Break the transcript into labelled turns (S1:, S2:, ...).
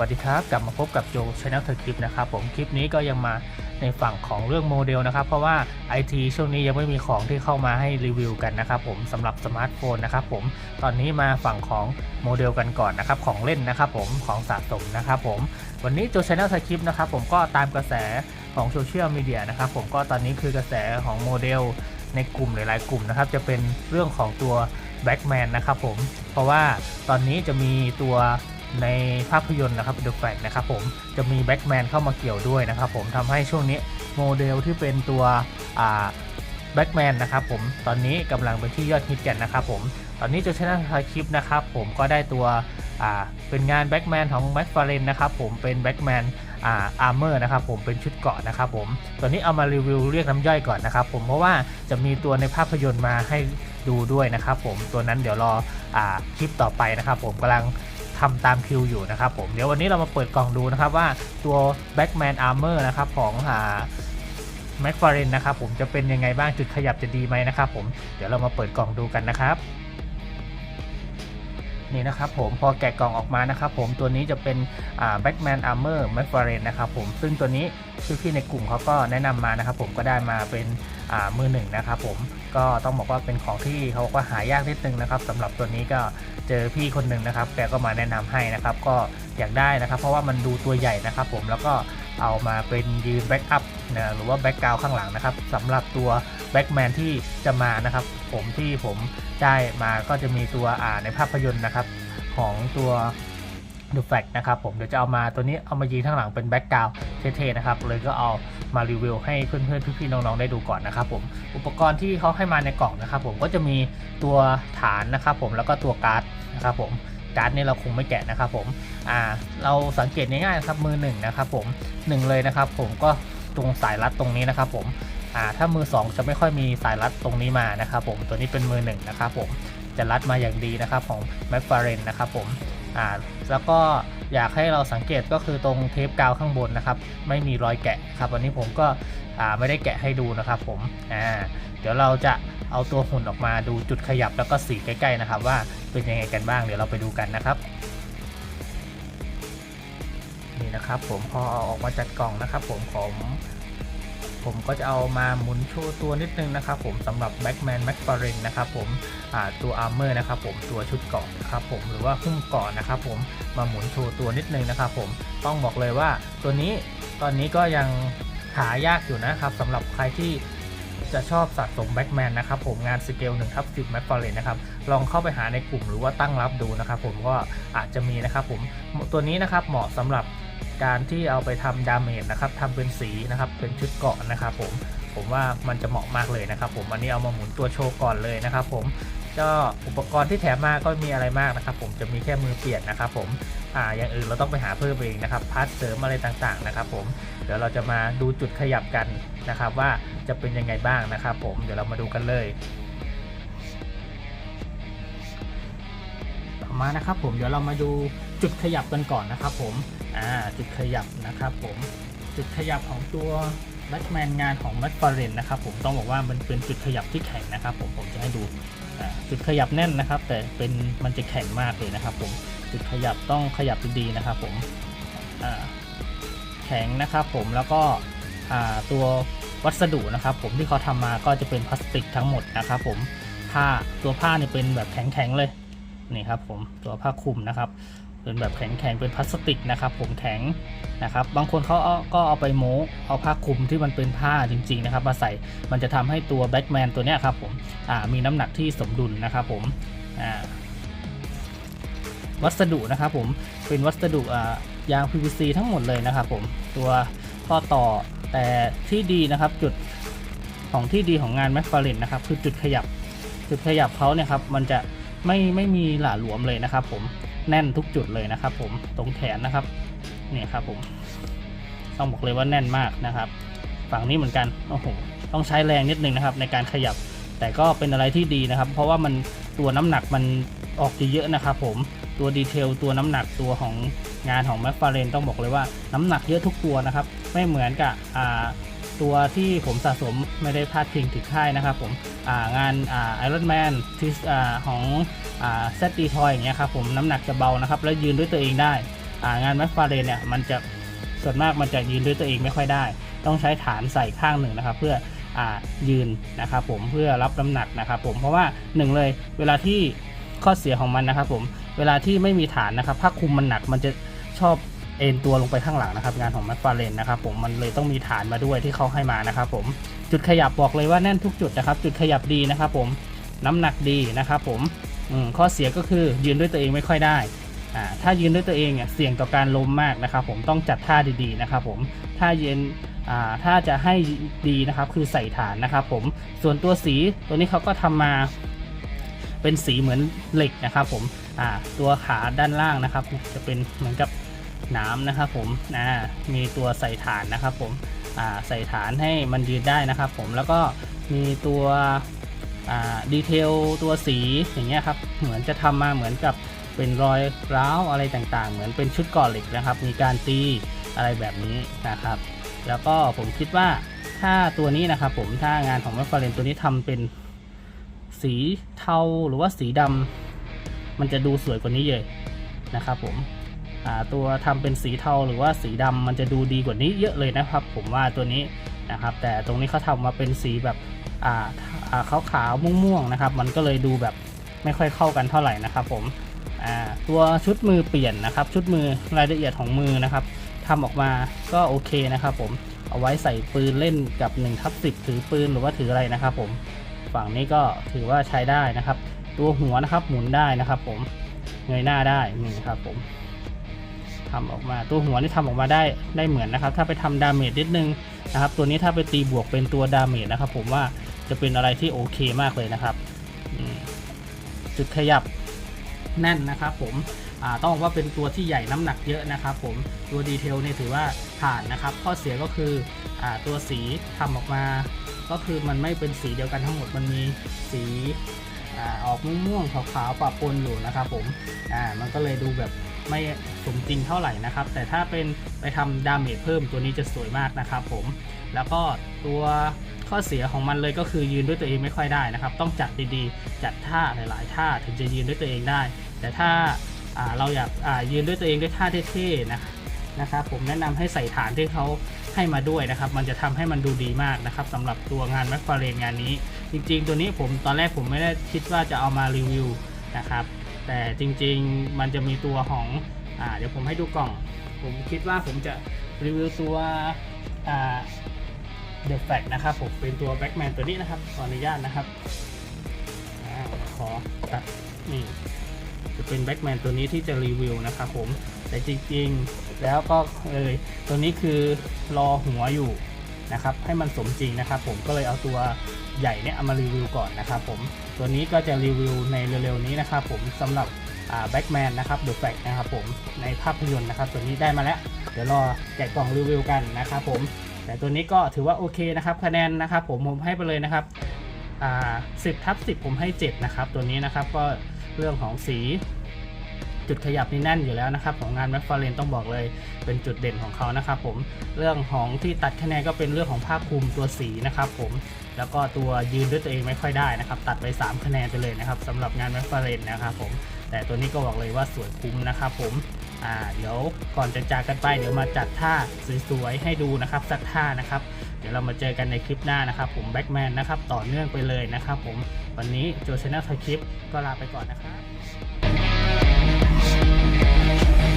S1: วัสดีครับ กลับมาพบกับโจช anel เธอคลิปนะครับผมคลิปนี้ก็ยังมาในฝั่งของเรื่องโมเดลนะครับ เพราะว่า IT ช่วงนี้ยังไม่มีของที่เข้ามาให้รีวิวกันนะครับผมสำหรับสมาร์ทโฟนนะครับผมตอนนี้มาฝั่งของโมเดลกันก่อนนะครับของเล่นนะครับผมของสะสมนะครับผมวันนี้โจช anel เธอคลิปนะครับผมก็ตามกระแสของโซเชียลมีเดียนะครับผมก็ตอนนี้คือกระแสของโมเดลในกลุ่มหลายๆกลุ่มนะครับจะเป็นเรื่องของตัวแบ็กแมนนะครับผมเพราะว่าตอนนี้จะมีตัว ในภาพยนตร์นะครับ The Flash นะครับผมจะมีแบ็กแมนเข้ามาเกี่ยวด้วยนะครับผมทำให้ช่วงนี้โมเดลที่เป็นตัวแบ็กแมนนะครับผมตอนนี้กำลังเป็นที่ยอดฮิตกันนะครับผมตอนนี้จะชนะทายคลิปนะครับผมก็ได้ตัวเป็นงานแบ็กแมนของแม็กฟาเรนนะครับผมเป็นแบ็กแมนอาร์เมอร์นะครับผมเป็นชุดเกราะนะครับผมตัวนี้เอามารีวิวเรียกน้ำย่อยก่อนนะครับผมเพราะว่าจะมีตัวในภาพยนตร์มาให้ดูด้วยนะครับผมตัวนั้นเดี๋ยวรออคลิปต่อไปนะครับผมกำลัง ทำตามคิวอยู่นะครับผมเดี๋ยววันนี้เรามาเปิดกล่องดูนะครับว่าตัว Backman Armor นะครับของอ่าแม็กฟาเรนนะครับผมจะเป็นยังไงบ้างจุดขยับจะดีไหมนะครับผมเดี๋ยวเรามาเปิดกล่องดูกันนะครับนี่นะครับผมพอแกะกล่องออกมานะครับผมตัวนี้จะเป็นอ่า Backman Armor m c f a r l a n e นะครับผมซึ่งตัวนี้พี่ๆในกลุ่มเขาก็แนะนำมานะครับผมก็ได้มาเป็นมือหนึ่งนะครับผม ก็ต้องบอกว่าเป็นของที่เขาก็หายากนิดนึงนะครับสำหรับตัวนี้ก็เจอพี่คนหนึ่งนะครับแกก็มาแนะนำให้นะครับ ก็อยากได้นะครับ เพราะว่ามันดูตัวใหญ่นะครับผมแล้วก็เอามาเป็นยืนแบ็กอัพนะหรือว่าแบ็กกราวข้างหลังนะครับสำหรับตัวแบ็กแมนที่จะมานะครับ ผมที่ผมได้มาก็จะมีตัวอ่าในภาพยนตร์นะครับ ของตัว The Fact นะครับผมเดี๋ยวจะเอามาตัวนี้เอามายิงข้างหลังเป็นแบ็กกราวด์เท่ๆนะครับเลยก็เอามารีวิวให้เพื่อนๆพี่ๆน้องๆได้ดูก่อนนะครับผมอุปกรณ์ที่เขาให้มาในกล่องนะครับผมก็จะมีตัวฐานนะครับผมแล้วก็ตัวการ์ดนะครับผมการ์ดนี่เราคงไม่แกะนะครับผมอ่าเราสังเกตง่ายๆครับมือหนึ่งนะครับผมหนึ่งเลยนะครับผมก็ตรงสายรัดตรงนี้นะครับผมอ่าถ้ามือสองจะไม่ค่อยมีสายรัดตรงนี้มานะครับผมตัวนี้เป็นมือหนึ่งนะครับผมจะรัดมาอย่างดีนะครับของ m c f a r l a n e นะครับผม อ่าแล้วก็อยากให้เราสังเกตก็คือตรงเทปกาวข้างบนนะครับ ไม่มีรอยแกะครับวันนี้ผมก็ไม่ได้แกะให้ดูนะครับผมอ่าเดี๋ยวเราจะเอาตัวหุ่นออกมาดูจุดขยับแล้วก็สีใกล้ๆนะครับ ว่าเป็นยังไงกันบ้างเดี๋ยวเราไปดูกันนะครับ นี่นะครับผมพอเอาออกมาจากกล่องนะครับ ผมของ ผมก็จะเอามาหมุนโชว์ตัวนิดนึงนะครับผมสำหรับ Backman m c f a r l a n e นะครับผมตัวอาตัว Armor นะครับผมตัวชุดเกาะนะครับผมหรือว่าหุ้มเกาะนะครับผมมาหมุนโชว์ตัวนิดนึงนะครับผมต้องบอกเลยว่าตัวนี้ตอนนี้ก็ยังหายากอยู่นะครับสำหรับใครที่จะชอบสะสม Backman นะครับผมงานสเกล1ทับ10 m c f a r l a n e นะครับลองเข้าไปหาในกลุ่มหรือว่าตั้งรับดูนะครับผมก็อาจจะมีนะครับผมตัวนี้นะครับเหมาะสำหรับ การที่เอาไปทำดาเมจนะครับทำเป็นสีนะครับเป็นชุดเกาะนะครับผมผมว่ามันจะเหมาะมากเลยนะครับ ผมอันนี้เอามาหมุนตัวโชว์ก่อนเลยนะครับ ผมก็อุปกรณ์ที่แถมมาก็มีอะไรมากนะครับ ผมจะมีแค่มือเปลี่ยนนะครับ ผมอ่าอย่างอื่นเราต้องไปหาเพิ่มเองนะครับพาร์ทเสริมอะไรต่างๆนะครับ ผมเดี๋ยวเราจะมาดูจุดขยับกันนะครับ ว่าจะเป็นยังไงบ้างนะครับ ผมเดี๋ยวเรามาดูกันเลยต่อมานะครับ ผมเดี๋ยวเรามาดูจุดขยับกันก่อนนะครับ ผม อ่าจุดขยับนะครับผมจุดขยับของตัวแบทแมนงานของแม c f a r l a n e นะครับผมต้องบอกว่ามันเป็นจุดขยับที่แข็งนะครับผมผมจะให้ดูจุดขยับแน่นนะครับ แต่เป็นมันจะแข็งมากเลยนะครับผมจุดขยับต้องขยับดีๆนะครับผมแข็งนะครับผมแล้วก็ตัววัสดุนะครับ ผมที่เขาทำมาก็จะเป็นพลาสติกทั้งหมดนะครับผมผ้าตัวผ้าเนี่ยเป็นแบบแข็งๆเลยนี่ครับผมตัวผ้าคลุมนะครับ เป็นแบบแข็งๆเป็นพลาสติกนะครับ ผมแข็งนะครับ บางคนเขาเอาก็เอาไปโม้เอาผ้าคลุมที่มันเป็นผ้าจริงๆนะครับ มาใส่มันจะทำให้ตัวแบ็กแมนตัวเนี้ยครับผมมีน้ำหนักที่สมดุลนะครับผมวัสดุนะครับผมเป็นวัสดุยาง PVC ทั้งหมดเลยนะครับผมตัวข้อต่อแต่ที่ดีนะครับจุดของที่ดีของงานแมคฟาเรนนะครับคือจุดขยับ จุดขยับเขาเนี่ยครับมันจะไม่ไม่มีหล่าหลวมเลยนะครับผม แน่นทุกจุดเลยนะครับ ผมตรงแขนนะครับเนี่ยครับผมต้องบอกเลยว่าแน่นมากนะครับ ฝั่งนี้เหมือนกันโอ้โหต้องใช้แรงนิดนึงนะครับ ในการขยับแต่ก็เป็นอะไรที่ดีนะครับ เพราะว่ามันตัวน้ำหนักมันออกเยอะนะครับ ผมตัวดีเทลตัวน้ำหนักตัวของงานของแมคฟาเรนต้องบอกเลยว่าน้ำหนักเยอะทุกตัวนะครับ ไม่เหมือนกับอ่า ตัวที่ผมสะสมไม่ได้พลาดพิงถึงค่ายนะครับผมางานไอรอนแมนที่ของเซตตีทอยอย่างเงี้ยครับผมน้ำหนักจะเบานะครับ แล้วยืนด้วยตัวเองได้งานแมคฟาเรนเนี่ยมันจะส่วนมากมันจะยืนด้วยตัวเองไม่ค่อยได้ ต้องใช้ฐานใส่ข้างหนึ่งนะครับ เพื่ออยืนนะครับผมเพื่อรับน้ำหนักนะครับผมเพราะว่าหนึ่งเลยเวลาที่ข้อเสียของมันนะครับผมเวลาที่ไม่มีฐานนะครับผ้าคลุมมันหนักมันจะชอบ เอ็นตัวลงไปข้างหลังนะครับ งานของแมคฟาเรนนะครับผมมันเลยต้องมีฐานมาด้วยที่เขาให้มานะครับผมจุดขยับบอกเลยว่าแน่นทุกจุดนะครับ จุดขยับดีนะครับผมน้ำหนักดีนะครับผมข้อเสียก็คือยืนด้วยตัวเองไม่ค่อยได้ถ้ายืนด้วยตัวเองเนี่ยเสี่ยงต่อการล้มมากนะครับ ผมต้องจัดท่าดีๆนะครับ ผมถ้าเยืนถ้าจะให้ดีนะครับคือใส่ฐานนะครับ ผมส่วนตัวสีตัวนี้เขาก็ทำมาเป็นสีเหมือนเหล็กนะครับ ผมตัวขาด้านล่างนะครับ จะเป็นเหมือนกับ น้ำนะครับผมอ่ามีตัวใส่ฐานนะครับผมใส่ฐานให้มันยืนได้นะครับผมแล้วก็มีตัวดีเทลตัวสีอย่างเงี้ยครับเหมือนจะทำมาเหมือนกับเป็นรอยร้าวอะไรต่างๆ เหมือนเป็นชุดก่อเหล็กนะครับ มีการตีอะไรแบบนี้นะครับ แล้วก็ผมคิดว่าถ้าตัวนี้นะครับผมถ้างานของแมคฟาเรนตัวนี้ทำเป็นสีเทาหรือว่าสีดำมันจะดูสวยกว่านี้เยอะนะครับผม ตัวทำเป็นสีเทาหรือว่าสีดำมันจะดูดีกว่านี้เยอะเลยนะครับ ผมว่าตัวนี้นะครับ แต่ตรงนี้เขาทำมาเป็นสีแบบอ่าขาวขาวม่วงๆนะครับ มันก็เลยดูแบบไม่ค่อยเข้ากันเท่าไหร่นะครับ ผมตัวชุดมือเปลี่ยนนะครับ ชุดมือรายละเอียดของมือนะครับทำออกมาก็โอเคนะครับ ผมเอาไว้ใส่ปืนเล่นกับ1ทับ10 ถือปืนหรือว่าถืออะไรนะครับ ผมฝั่งนี้ก็ถือว่าใช้ได้นะครับ ตัวหัวนะครับหมุนได้นะครับ ผมเงยหน้าได้นี่ครับผม ทำออกมาตัวหัวนี่ทำออกมาได้ได้เหมือนนะครับ ถ้าไปทำดาเมจนิดนึงนะครับ ตัวนี้ถ้าไปตีบวกเป็นตัวดาเมจนะครับ ผมว่าจะเป็นอะไรที่โอเคมากเลยนะครับจุดขยับแน่นนะครับ ผมต้องบอกว่าเป็นตัวที่ใหญ่น้ำหนักเยอะนะครับ ผมตัวดีเทลเนี่ยถือว่าผ่านนะครับ ข้อเสียก็คืออตัวสีทำออกมา ก็คือมันไม่เป็นสีเดียวกันทั้งหมดมันมีสีออกม่วงๆขาวๆปะปนอยู่นะครับ ผมมันก็เลยดูแบบ ไม่สมจริงเท่าไหร่นะครับ แต่ถ้าเป็นไปทำดาเมจเพิ่มตัวนี้จะสวยมากนะครับผมแล้วก็ตัวข้อเสียของมันเลยก็คือยืนด้วยตัวเองไม่ค่อยได้นะครับ ต้องจัดดีๆ จัดท่าหลายๆท่าถึงจะยืนด้วยตัวเองได้ แต่ถ้าาเราอยากายืนด้วยตัวเองด้วยท่าเท่ๆนะนะครับผมแนะนำให้ใส่ฐานที่เขาให้มาด้วยนะครับ มันจะทำให้มันดูดีมากนะครับสำหรับตัวงานแมคฟาเรนงานนี้ จริงๆ ตัวนี้ผมตอนแรกผมไม่ได้คิดว่าจะเอามารีวิวนะครับ แต่จริงๆมันจะมีตัวของอ่าเดี๋ยวผมให้ดูกล่อง ผมคิดว่าผมจะรีวิวตัวอ่าเดอะแฟกนะครับผมเป็นตัวแบ็กแมนตัวนี้นะครับขออนุญาตนะครับอขอตัดนี่จะเป็นแบ็กแมนตัวนี้ที่จะรีวิวนะครับผมแต่จริงๆแล้วก็เลยตัวนี้คือรอหัวอยู่นะครับให้มันสมจริงนะครับผมก็เลยเอาตัวใหญ่เนี่ยเอามารีวิวก่อนนะครับผม ตัวนี้ก็จะรีวิวในเร็วๆนี้นะครับผมสำหรับแบ็กแมนนะครับเดอะแฟกนะครับผมในภาพยนตร์นะครับ ตัวนี้ได้มาแล้ว เดี๋ยวรอแกะกล่องรีวิวกันนะครับผมแต่ตัวนี้ก็ถือว่าโอเคนะครับคะแนนนะครับผมผมให้ไปเลยนะครับอ่าสิบทับสิบผมให้ 7 นะครับ ตัวนี้นะครับก็เรื่องของสี จุดขยับนี่แน่นอยู่แล้วนะครับของงานแมคฟาเรนต้องบอกเลยเป็นจุดเด่นของเขานะครับผมเรื่องของที่ตัดคะแนนก็เป็นเรื่องของภาคภูมิตัวสีนะครับผมแล้วก็ตัวยืนด้วยตัวเองไม่ค่อยได้นะครับ ตัดไป3คะแนนไปเลยนะครับสำหรับงานแมคฟาเรนนะครับผมแต่ตัวนี้ก็บอกเลยว่าสวยคุ้มนะครับผมอ่าเดี๋ยวก่อนจะจากกันไปเดี๋ยวมาจัดท่าสวยๆให้ดูนะครับสักท่านะครับ เดี๋ยวเรามาเจอกันในคลิปหน้านะครับผมแบ็กแมนนะครับต่อเนื่องไปเลยนะครับผมวันนี้โจชแนลไทคลิปก็ลาไปก่อนนะครับ Thank you.